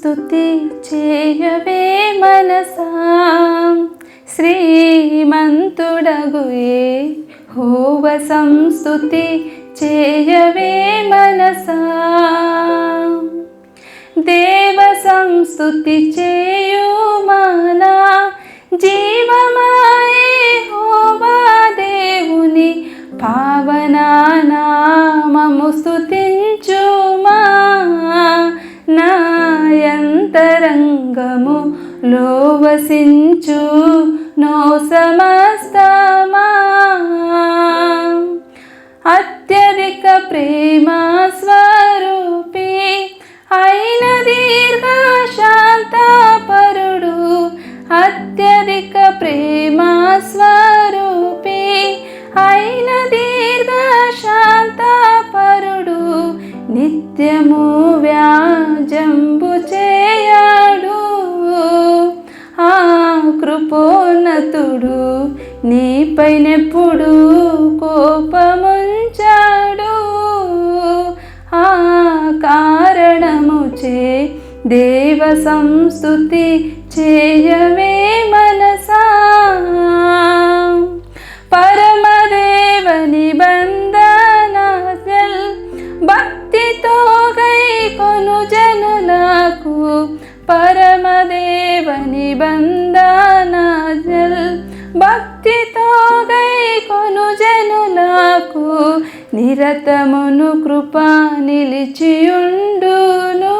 స్థుతి చేయవే మనసా. శ్రీమంతుడగుయే హోవ సంస్థుతి చేయవే మనసా. దేవ సంస్థుతి చేయు మానా. జీవమాయే హోవా దేవుని పావనా నామము స్థుతి నాయంతరంగము లోవసించు నో సమస్తమా అత్యధిక ప్రేమ స్వరూపి అయిన దీర్ఘ శాంతపరుడు. అత్యధిక ప్రేమ స్వరూపి కృపోన్నతుడు నీపైనెప్పుడు కోపముంచాడు. ఆ కారణముచే దేవ సంస్థుతి చేయవే మనసా. పరమదేవ నిబంధనాజల్ భక్తితో గై కొను జనులకు పరమదేవ నిబంధనాజల్ నిరతమును కృప నిలిచియుండును.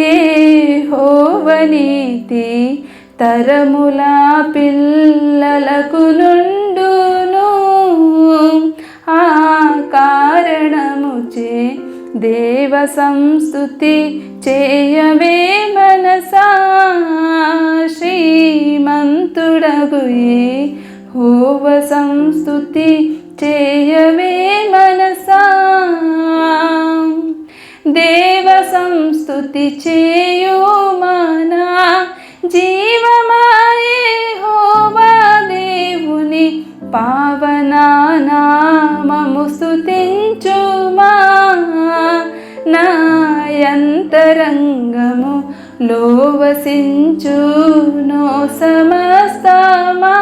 ఏ హోవనీతి తరముల పిల్లలకు నుండును. ఆ కారణముచే దేవ సంస్తుతి చేయవే మనసా. శ్రీమంతుడగుయే హోవ సంస్తుతి చేయవే మనసా. దేవ సంస్థుతి చేయు మానా. జీవమాయే హోవా దేవుని పావనానామము స్తుతించుమా నాయంతరంగము లోవసించు నో సమస్తమా